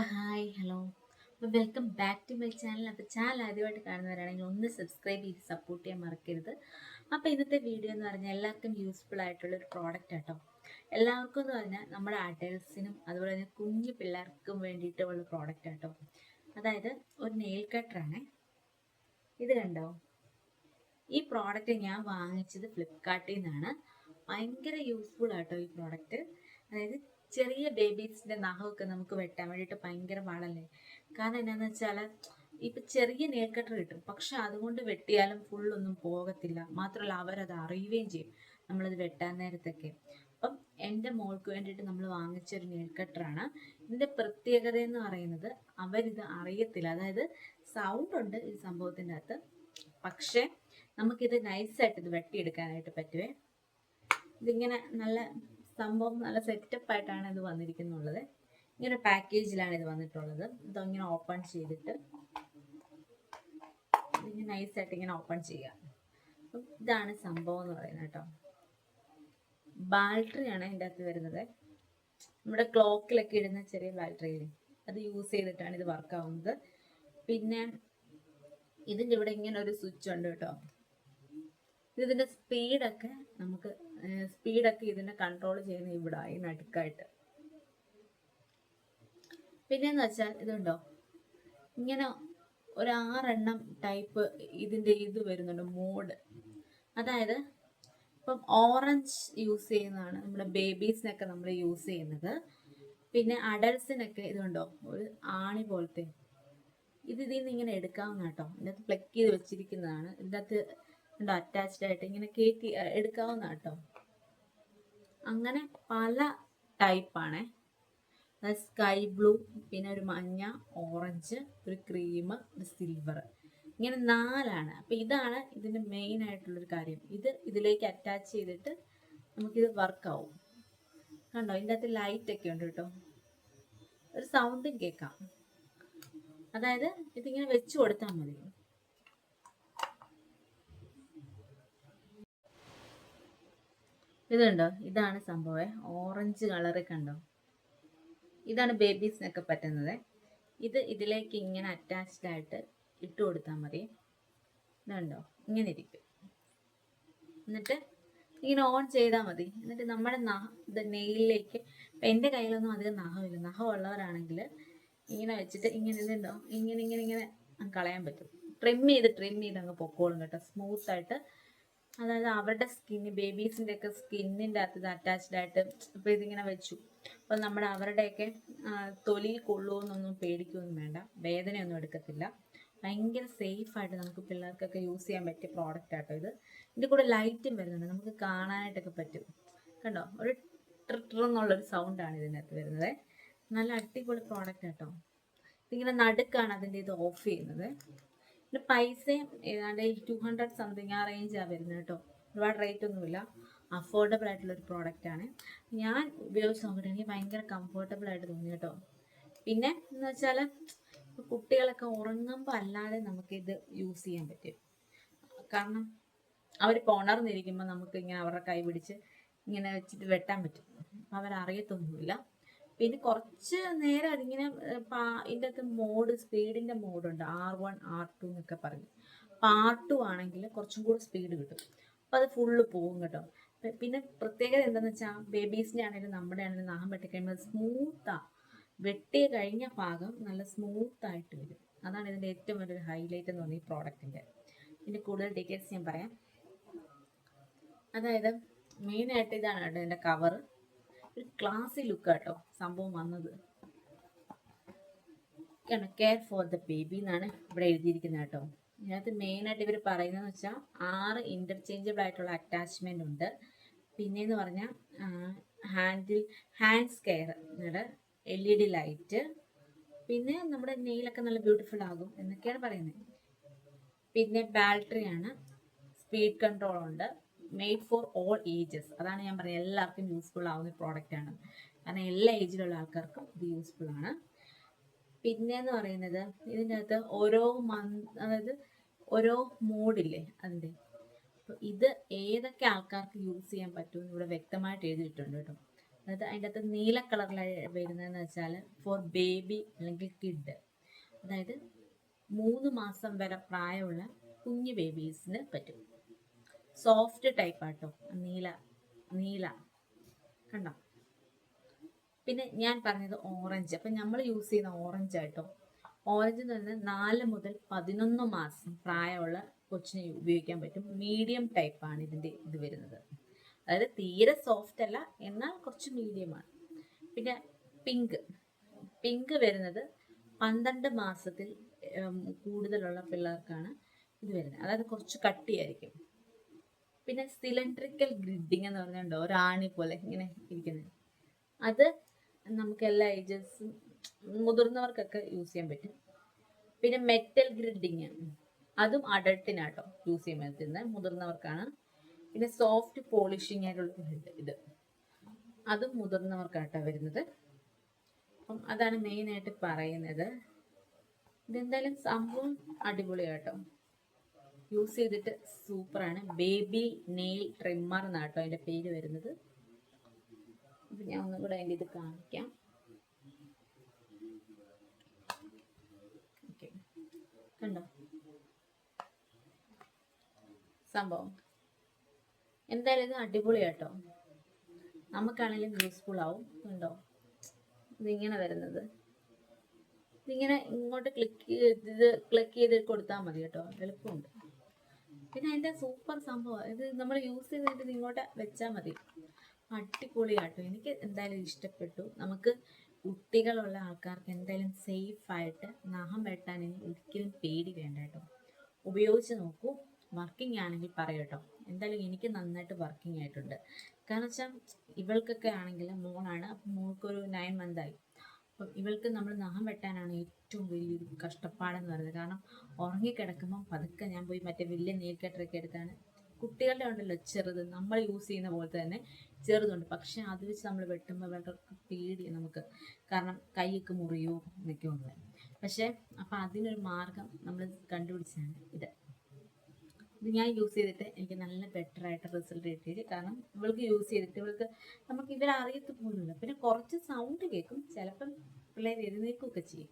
അപ്പോൾ hi hello. അപ്പോൾ welcome back to my channel. അപ്പോൾ ചാനൽ ആദ്യമായിട്ട് കാണുന്നവരാണെങ്കിൽ ഒന്ന് സബ്സ്ക്രൈബ് ചെയ്ത് സപ്പോർട്ട് ചെയ്യാൻ മറക്കരുത്. അപ്പോൾ ഇന്നത്തെ വീഡിയോ എന്ന് പറഞ്ഞാൽ എല്ലാവർക്കും യൂസ്ഫുൾ ആയിട്ടുള്ള ഒരു പ്രോഡക്റ്റ് ആട്ടോ. എല്ലാവർക്കും എന്ന് പറഞ്ഞാൽ നമ്മുടെ അഡൽസിനും അതുപോലെ തന്നെ കുഞ്ഞു പിള്ളേർക്കും വേണ്ടിയിട്ടുള്ള പ്രോഡക്റ്റ് ആട്ടോ. അതായത് ഒരു നെയിൽ കട്ടറാണ് ഇത് കണ്ടോ? ഈ പ്രോഡക്റ്റ് ഞാൻ വാങ്ങിച്ചത് ഫ്ലിപ്കാർട്ടിൽ നിന്നാണ്. ഭയങ്കര യൂസ്ഫുൾ ആട്ടോ ഈ പ്രോഡക്റ്റ് അതായത് ചെറിയ ബേബീസിന്റെ നഖമൊക്കെ നമുക്ക് വെട്ടാൻ വേണ്ടിട്ട് ഭയങ്കര പാടല്ലേ? കാരണം എന്നാന്ന് വെച്ചാൽ ഇപ്പം ചെറിയ നെയിൽ കിട്ടും. പക്ഷെ അതുകൊണ്ട് വെട്ടിയാലും ഫുള്ളൊന്നും പോകത്തില്ല. മാത്രമല്ല അവരത് അറിയുകയും ചെയ്യും. നമ്മളത് വെട്ടാൻ നേരത്തൊക്കെ. അപ്പം എന്റെ മോൾക്ക് വേണ്ടിയിട്ട് നമ്മൾ വാങ്ങിച്ച ഒരു നെയിൽ ഇതിന്റെ പ്രത്യേകത എന്ന് പറയുന്നത് അവരിത് അറിയത്തില്ല. അതായത് സൗണ്ട് ഉണ്ട് ഈ സംഭവത്തിന്റെ അകത്ത്. പക്ഷേ നമുക്കിത് നൈസായിട്ട് ഇത് വെട്ടിയെടുക്കാനായിട്ട് പറ്റുവേ? ഇതിങ്ങനെ നല്ല സംഭവം നല്ല സെറ്റപ്പ് ആയിട്ടാണ് ഇത് വന്നിരിക്കുന്നുള്ളത്. ഇങ്ങനെ പാക്കേജിലാണ് ഇത് വന്നിട്ടുള്ളത്. ഇതിങ്ങനെ ഓപ്പൺ ചെയ്തിട്ട് നൈസായിട്ട് ഇങ്ങനെ ഓപ്പൺ ചെയ്യുക. ഇതാണ് സംഭവം എന്ന് പറയുന്നത് കേട്ടോ. ബാറ്ററിയാണ് ഇതിന്റെ അകത്ത് വരുന്നത്. നമ്മുടെ ക്ലോക്കിലൊക്കെ ഇടുന്ന ചെറിയ ബാറ്ററി അത് യൂസ് ചെയ്തിട്ടാണ് ഇത് വർക്ക് ആവുന്നത്. പിന്നെ ഇതിന്റെ ഇവിടെ ഇങ്ങനെ ഒരു സ്വിച്ച് ഉണ്ട് കേട്ടോ. ഇതിന്റെ സ്പീഡൊക്കെ നമുക്ക് സ്പീഡൊക്കെ ഇതിനെ കൺട്രോൾ ചെയ്യുന്ന ഇവിടെ ഈ നടുക്കായിട്ട്. പിന്നെന്ന് വെച്ചാൽ ഇതുണ്ടോ? ഇങ്ങനെ ഒരു ആറെണ്ണം ടൈപ്പ് ഇതിന്റെ ഇത് വരുന്നുണ്ട് മോഡ് അതായത് ഇപ്പം ഓറഞ്ച് യൂസ് ചെയ്യുന്നതാണ് നമ്മുടെ ബേബീസിനൊക്കെ നമ്മൾ യൂസ് ചെയ്യുന്നത്. പിന്നെ അഡൽസിനൊക്കെ ഇതുണ്ടോ? ഒരു ആണി പോലത്തെ. ഇത് ഇതിൽ നിന്ന് ഇങ്ങനെ എടുക്കാവുന്ന കേട്ടോ. ഇതിനകത്ത് പ്ലക്ക് ചെയ്ത് വെച്ചിരിക്കുന്നതാണ്. ഇതിന്റെ അകത്ത് ഉണ്ടോ അറ്റാച്ച്ഡ് ആയിട്ട്. ഇങ്ങനെ കയറ്റി എടുക്കാവുന്ന കേട്ടോ. അങ്ങനെ പല ടൈപ്പാണേ സ്കൈ ബ്ലൂ പിന്നെ ഒരു മഞ്ഞ ഓറഞ്ച് ഒരു ക്രീം ഒരു സിൽവർ ഇങ്ങനെ നാലാണ്. അപ്പം ഇതാണ് ഇതിന്റെ മെയിൻ ആയിട്ടുള്ളൊരു കാര്യം. ഇത് ഇതിലേക്ക് അറ്റാച്ച് ചെയ്തിട്ട് നമുക്കിത് വർക്കാവും കണ്ടോ? ഇതിന്റെ അകത്ത് ലൈറ്റ് ഒക്കെ ഉണ്ട് കേട്ടോ. ഒരു സൗണ്ടും കേൾക്കാം. അതായത് ഇതിങ്ങനെ വെച്ച് കൊടുത്താൽ മതി. ഇതുണ്ടോ ഇതാണ് സംഭവം. ഓറഞ്ച് കളറ് കണ്ടോ? ഇതാണ് ബേബീസിനൊക്കെ പറ്റുന്നത്. ഇത് ഇതിലേക്ക് ഇങ്ങനെ അറ്റാച്ച്ഡ് ആയിട്ട് ഇട്ട് കൊടുത്താൽ മതി. ഇതുണ്ടോ ഇങ്ങനെ ഇരിക്കും. എന്നിട്ട് ഇങ്ങനെ ഓൺ ചെയ്താൽ മതി. എന്നിട്ട് നമ്മുടെ നഖ നെയിലിലേക്ക് ഇപ്പം എന്റെ കയ്യിലൊന്നും അധികം നഖമില്ല നഖമുള്ളവരാണെങ്കിൽ ഇങ്ങനെ വെച്ചിട്ട് ഇങ്ങനെ ഇതുണ്ടോ ഇങ്ങനെ ഇങ്ങനെ ഇങ്ങനെ കളയാൻ പറ്റും. ട്രിം ചെയ്ത് ട്രിം ചെയ്ത് അങ്ങ് പൊക്കോളും കേട്ടോ. സ്മൂത്തായിട്ട് അതായത് അവരുടെ സ്കിന്ന് ബേബീസിന്റെ ഒക്കെ സ്കിന്നിന്റെ അകത്ത് അറ്റാച്ച്ഡ് ആയിട്ട് ഇപ്പോൾ ഇതിങ്ങനെ വെച്ചു. അപ്പോൾ നമ്മൾ അവരുടെയൊക്കെ തൊലി കൊള്ളുമെന്നൊന്നും പേടിക്കുകയൊന്നും വേണ്ട. വേദനയൊന്നും എടുക്കത്തില്ല. ഭയങ്കര സേഫായിട്ട് നമുക്ക് പിള്ളേർക്കൊക്കെ യൂസ് ചെയ്യാൻ പറ്റിയ പ്രോഡക്റ്റ് ആട്ടോ ഇത്. ഇതിന്റെ കൂടെ ലൈറ്റും വരുന്നുണ്ട്. നമുക്ക് കാണാനായിട്ടൊക്കെ പറ്റും. കണ്ടോ? ഒരു ട്രിട്ടർ എന്നുള്ളൊരു സൗണ്ടാണ് ഇതിനകത്ത് വരുന്നത്. നല്ല അടിപൊളി പ്രോഡക്റ്റ് കേട്ടോ ഇതിങ്ങനെ നടുക്കാണ് അതിന്റെ ഇത് ഓഫ് ചെയ്യുന്നത്. പിന്നെ പൈസയും ഏതാണ്ട് ടു ഹൺഡ്രഡ് സംതിങ് ആ റേഞ്ചാണ് വരുന്നത് കേട്ടോ. ഒരുപാട് റേറ്റ് ഒന്നുമില്ല. അഫോർഡബിൾ ആയിട്ടുള്ള ഒരു പ്രോഡക്റ്റ് ആണ്. ഞാൻ ഉപയോഗിച്ച് നോക്കിയിട്ട് എനിക്ക് ഭയങ്കര കംഫർട്ടബിൾ ആയിട്ട് തോന്നി കേട്ടോ. പിന്നെ എന്ന് വെച്ചാൽ കുട്ടികളൊക്കെ ഉറങ്ങുമ്പോൾ അല്ലാതെ നമുക്കിത് യൂസ് ചെയ്യാൻ പറ്റും. കാരണം അവർ ഉണർന്നിരിക്കുമ്പോൾ നമുക്ക് ഇങ്ങനെ അവരുടെ കൈ പിടിച്ച് ഇങ്ങനെ വെച്ചിട്ട് വെട്ടാൻ പറ്റും. അവരറിയത്തൊന്നുമില്ല. പിന്നെ കുറച്ച് നേരം അതിങ്ങനെ ഇതിന്റെ അകത്ത് മോഡ് സ്പീഡിന്റെ മോഡുണ്ട്. ആർ വൺ ആർ ടു എന്നൊക്കെ പറഞ്ഞു. പാർട്ട് ടു ആണെങ്കിൽ കുറച്ചും കൂടെ സ്പീഡ് കിട്ടും. അപ്പം അത് ഫുള്ള് പോകും കേട്ടോ. പിന്നെ പ്രത്യേകത എന്താണെന്ന് വെച്ചാൽ ബേബീസിന്റെ ആണെങ്കിലും നമ്മുടെ ആണെങ്കിലും നാഹം വെട്ടിക്കഴിയുമ്പോൾ സ്മൂത്താണ് വെട്ടി കഴിഞ്ഞ ഭാഗം നല്ല സ്മൂത്തായിട്ട് വരും. അതാണ് ഇതിന്റെ ഏറ്റവും വലിയൊരു ഹൈലൈറ്റ് എന്ന് പറഞ്ഞ ഈ പ്രോഡക്റ്റിന്റെ ഇതിന്റെ കൂടുതൽ ഡീറ്റെയിൽസ് ഞാൻ പറയാം. അതായത് മെയിനായിട്ട് ഇതാണ് കേട്ടോ ഇതിന്റെ കവറ്. ഒരു ക്ലാസ്സി ലുക്ക് കേട്ടോ സംഭവം വന്നത്. കെയർ ഫോർ ദ ബേബി എന്നാണ് ഇവിടെ എഴുതിയിരിക്കുന്നത് കേട്ടോ. ഇതിനകത്ത് മെയിനായിട്ട് ഇവർ പറയുന്നതെന്ന് വെച്ചാൽ ആറ് ഇന്റർചേഞ്ചബിൾ ആയിട്ടുള്ള അറ്റാച്ച്മെന്റ് ഉണ്ട്. പിന്നെയെന്ന് പറഞ്ഞാൽ ഹാൻഡിൽ ഹാൻഡ്സ് കെയർ എന്നിട്ട് എൽ ഇ ഡി ലൈറ്റ് പിന്നെ നമ്മുടെ നെയിലൊക്കെ നല്ല ബ്യൂട്ടിഫുൾ ആകും എന്നൊക്കെയാണ് പറയുന്നത്. പിന്നെ ബാറ്ററിയാണ് സ്പീഡ് കൺട്രോൾ ഉണ്ട്. മെയ്ഡ് ഫോർ ഓൾ ഏജസ് അതാണ് ഞാൻ പറയുന്നത്. എല്ലാവർക്കും യൂസ്ഫുൾ ആവുന്ന പ്രോഡക്റ്റ് ആണ്. കാരണം എല്ലാ ഏജിലുള്ള ആൾക്കാർക്കും ഇത് യൂസ്ഫുൾ ആണ്. പിന്നെ എന്ന് പറയുന്നത് ഇതിന്റെ അകത്ത് ഓരോ മന്ത് അതായത് ഓരോ മൂഡില്ലേ അതിന്റെ. ഇത് ഏതൊക്കെ ആൾക്കാർക്ക് യൂസ് ചെയ്യാൻ പറ്റുമെന്ന് ഇവിടെ വ്യക്തമായിട്ട് എഴുതിയിട്ടുണ്ട് കേട്ടോ. അതായത് അതിന്റെ അകത്ത് നീല കളറിലായി വരുന്നതെന്ന് വെച്ചാൽ ഫോർ ബേബി അല്ലെങ്കിൽ കിഡ് അതായത് മൂന്ന് മാസം വരെ പ്രായമുള്ള കുഞ്ഞു ബേബീസിന് പറ്റും. സോഫ്റ്റ് ടൈപ്പ് ആട്ടോ. നീല നീല. കണ്ടോ? പിന്നെ ഞാൻ പറഞ്ഞത് ഓറഞ്ച് അപ്പം നമ്മൾ യൂസ് ചെയ്യുന്ന ഓറഞ്ച് ആട്ടോ. ഓറഞ്ച് എന്ന് പറയുന്നത് നാല് മുതൽ പതിനൊന്ന് മാസം പ്രായമുള്ള കൊച്ചിനെ ഉപയോഗിക്കാൻ പറ്റും. മീഡിയം ടൈപ്പാണ് ഇതിന്റെ ഇത് വരുന്നത്. അതായത് തീരെ സോഫ്റ്റ് അല്ല എന്നാൽ കുറച്ച് മീഡിയമാണ് പിന്നെ പിങ്ക് പിങ്ക് വരുന്നത് പന്ത്രണ്ട് മാസത്തിൽ കൂടുതലുള്ള പിള്ളേർക്കാണ് ഇത് വരുന്നത്. അതായത് കുറച്ച് കട്ടിയായിരിക്കും. പിന്നെ സിലിണ്ട്രിക്കൽ ഗ്രിഡിങ് എന്ന് പറഞ്ഞുണ്ടോ? ഒരാണി പോലെ ഇങ്ങനെ ഇരിക്കുന്നത്. അത് നമുക്ക് എല്ലാ ഏജസും മുതിർന്നവർക്കൊക്കെ യൂസ് ചെയ്യാൻ പറ്റും. പിന്നെ മെറ്റൽ ഗ്രിഡിങ് അതും അഡൾട്ടിനാട്ടോ യൂസ് ചെയ്യാൻ പറ്റുന്നത്. മുതിർന്നവർക്കാണ്. പിന്നെ സോഫ്റ്റ് പോളിഷിങ് ആയിട്ടുള്ള ഇത്. അതും മുതിർന്നവർക്കാട്ടോ വരുന്നത്. അപ്പം അതാണ് മെയിനായിട്ട് പറയുന്നത്. ഇതെന്തായാലും സംഭവം അടിപൊളിയാട്ടോ. യൂസ് ചെയ്തിട്ട് സൂപ്പറാണ്. ബേബി നെയിൽ ട്രിമ്മർ എന്നാട്ടോ അതിന്റെ പേര് വരുന്നത്. അപ്പം ഞാൻ ഒന്നും കൂടെ അതിന്റെ ഇത് കാണിക്കാം. ഓക്കെ കണ്ടോ? സംഭവം. എന്തായാലും ഇത് അടിപൊളിയാട്ടോ. നമുക്കാണെങ്കിലും യൂസ്ഫുൾ ആവും. കണ്ടോ? ഇതിങ്ങനെ വരുന്നത്. ഇതിങ്ങനെ ഇങ്ങോട്ട് ക്ലിക്ക് ചെയ്ത് ക്ലിക്ക് ചെയ്ത് കൊടുത്താൽ മതി കേട്ടോ. എളുപ്പമുണ്ട്. പിന്നെ അതിന്റെ സൂപ്പർ സംഭവം. ഇത് നമ്മൾ യൂസ് ചെയ്തിട്ട് ഇങ്ങോട്ട് വെച്ചാൽ മതി. അടിപൊളിയാട്ടോ. എനിക്ക് എന്തായാലും ഇഷ്ടപ്പെട്ടു. നമുക്ക് കുട്ടികളുള്ള ആൾക്കാർക്ക് എന്തായാലും സേഫായിട്ട് നഖം വെട്ടാൻ ഇനി ഒരിക്കലും പേടി വേണ്ട കേട്ടോ. ഉപയോഗിച്ച് നോക്കൂ. വർക്കിംഗ് ആണെങ്കിൽ പറയട്ടോ എന്തായാലും എനിക്ക് നന്നായിട്ട് വർക്കിംഗ് ആയിട്ടുണ്ട്. കാരണം വെച്ചാൽ ഇവൾക്കൊക്കെ ആണെങ്കിൽ മോളാണ്. മോൾക്കൊരു നയൻ മന്തായി അപ്പം ഇവൾക്ക് നമ്മൾ നഖം വെട്ടാനാണ് ഏറ്റവും വലിയൊരു കഷ്ടപ്പാടെന്ന് പറയുന്നത്. കാരണം ഉറങ്ങിക്കിടക്കുമ്പോൾ പതുക്കെ ഞാൻ പോയി മറ്റേ വലിയ നെയിൽ കട്ടറൊക്കെ എടുത്താണ്. കുട്ടികളുടെ ഉണ്ടല്ലോ ചെറുത് നമ്മൾ യൂസ് ചെയ്യുന്ന പോലെ തന്നെ ചെറുതുണ്ട്. പക്ഷെ അത് വെച്ച് നമ്മൾ വെട്ടുമ്പോൾ ഇവർക്ക് പേടി നമുക്ക്. കാരണം കൈയൊക്കെ മുറിയോ എന്നൊക്കെ ഉണ്ട് പക്ഷേ അപ്പം അതിനൊരു മാർഗം നമ്മൾ കണ്ടുപിടിച്ചാണ് ഇത്. ഇത് ഞാൻ യൂസ് ചെയ്തിട്ട് എനിക്ക് നല്ല ബെറ്റർ ആയിട്ട് റിസൾട്ട് കിട്ടിയത്. കാരണം ഇവൾക്ക് യൂസ് ചെയ്തിട്ട് ഇവൾക്ക് നമുക്ക് ഇവരെ അറിയത്ത് പോലുമില്ല. പിന്നെ കുറച്ച് സൗണ്ട് കേൾക്കും ചിലപ്പം പിള്ളേർ എഴുന്നേൽക്കുകയൊക്കെ ചെയ്യും.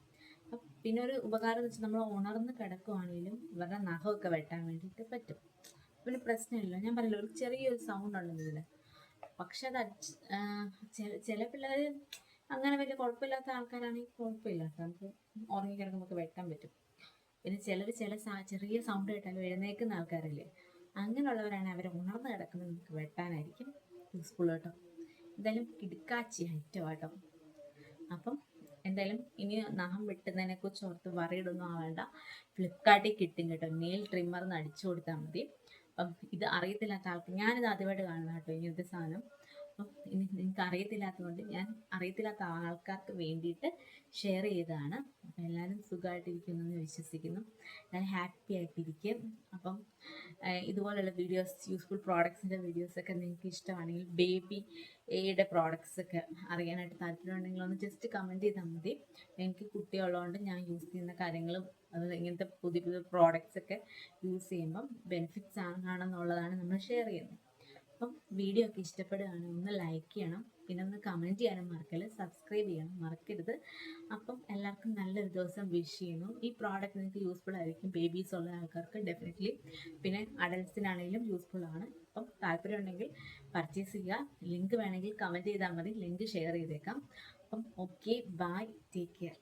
പിന്നെ ഒരു ഉപകാരം എന്ന് വെച്ചാൽ നമ്മൾ ഉണർന്ന് കിടക്കുവാണെങ്കിലും ഇവരുടെ നഖമൊക്കെ വെട്ടാൻ വേണ്ടിയിട്ട് പറ്റും. പിന്നെ പ്രശ്നമില്ല. ഞാൻ പറഞ്ഞില്ല ഒരു ചെറിയൊരു സൗണ്ട് ഉണ്ടെന്നില്ല പക്ഷെ അത് ചില- പിള്ളേർ അങ്ങനെ വലിയ കുഴപ്പമില്ലാത്ത ആൾക്കാരാണെങ്കിൽ കുഴപ്പമില്ല. നമുക്ക് ഉറങ്ങി കിടക്കുമ്പോൾ നമുക്ക് വെട്ടാൻ പറ്റും. പിന്നെ ചിലർ ചില ചെറിയ സൗണ്ട് കേട്ടാലും എഴുന്നേക്കുന്ന ആൾക്കാരല്ലേ? അങ്ങനെയുള്ളവരാണ് അവരെ ഉണർന്ന് കിടക്കുന്നത് നമുക്ക് വെട്ടാനായിരിക്കും. യൂസ്ഫുൾ കേട്ടോ. എന്തായാലും കിടുക്കാച്ചി കേട്ടോ. അപ്പം എന്തായാലും ഇനി നഖം വെട്ടുന്നതിനെ കുറിച്ച് ഓർത്ത് വറിയിടൊന്നും ആവേണ്ട. ഫ്ലിപ്കാർട്ടിൽ കിട്ടും കേട്ടോ. നെയിൽ ട്രിമ്മർ എന്ന് അടിച്ചു കൊടുത്താൽ മതി. അപ്പം ഇത് അറിയത്തില്ലാത്ത ആൾക്ക് ഞാനിത് ആദ്യമായിട്ട് കാണുന്ന കേട്ടോ ഇങ്ങനത്തെ സാധനം. അപ്പം നിങ്ങൾക്ക് അറിയത്തില്ലാത്തതുകൊണ്ട് ഞാൻ അറിയത്തില്ലാത്ത ആൾക്കാർക്ക് വേണ്ടിയിട്ട് ഷെയർ ചെയ്തതാണ്. അപ്പം എല്ലാവരും സുഖമായിട്ടിരിക്കുന്നു എന്ന് വിശ്വസിക്കുന്നു. ഞാൻ ഹാപ്പി ആയിട്ടിരിക്കും. അപ്പം ഇതുപോലെയുള്ള വീഡിയോസ് യൂസ്ഫുൾ പ്രോഡക്ട്സിന്റെ വീഡിയോസൊക്കെ നിങ്ങൾക്ക് ഇഷ്ടമാണെങ്കിൽ ബേബിയുടെ പ്രോഡക്ട്സ് ഒക്കെ അറിയാനായിട്ട് താല്പര്യമുണ്ടെങ്കിൽ ഒന്ന് ജസ്റ്റ് കമന്റ് ചെയ്താൽ മതി. എനിക്ക് കുട്ടിയുള്ളതുകൊണ്ട് ഞാൻ യൂസ് ചെയ്യുന്ന കാര്യങ്ങളും അത് ഇങ്ങനത്തെ പുതിയ പുതിയ പ്രോഡക്ട്സ് ഒക്കെ യൂസ് ചെയ്യുമ്പം ബെനിഫിറ്റ്സ് ആണെന്നുള്ളതാണ് നമ്മൾ ഷെയർ ചെയ്യുന്നത്. അപ്പം വീഡിയോ ഒക്കെ ഇഷ്ടപ്പെടുകയാണെങ്കിൽ ഒന്ന് ലൈക്ക് ചെയ്യണം. പിന്നെ ഒന്ന് കമന്റ് ചെയ്യാനും മറക്കല്ല? സബ്സ്ക്രൈബ് ചെയ്യണം മറക്കരുത്. അപ്പം എല്ലാവർക്കും നല്ലൊരു ദിവസം വിഷ് ചെയ്യുന്നു. ഈ പ്രോഡക്റ്റ് നിങ്ങൾക്ക് യൂസ്ഫുൾ ആയിരിക്കും. ബേബീസ് ഉള്ള ആൾക്കാർക്ക് ഡെഫിനറ്റ്ലി പിന്നെ അഡൽസിനാണെങ്കിലും യൂസ്ഫുൾ ആണ്. അപ്പം താല്പര്യം ഉണ്ടെങ്കിൽ പർച്ചേസ് ചെയ്യുക. ലിങ്ക് വേണമെങ്കിൽ കമന്റ് ചെയ്താൽ മതി. ലിങ്ക് ഷെയർ ചെയ്തേക്കാം. അപ്പം ഓക്കെ ബൈ ടേക്ക് കെയർ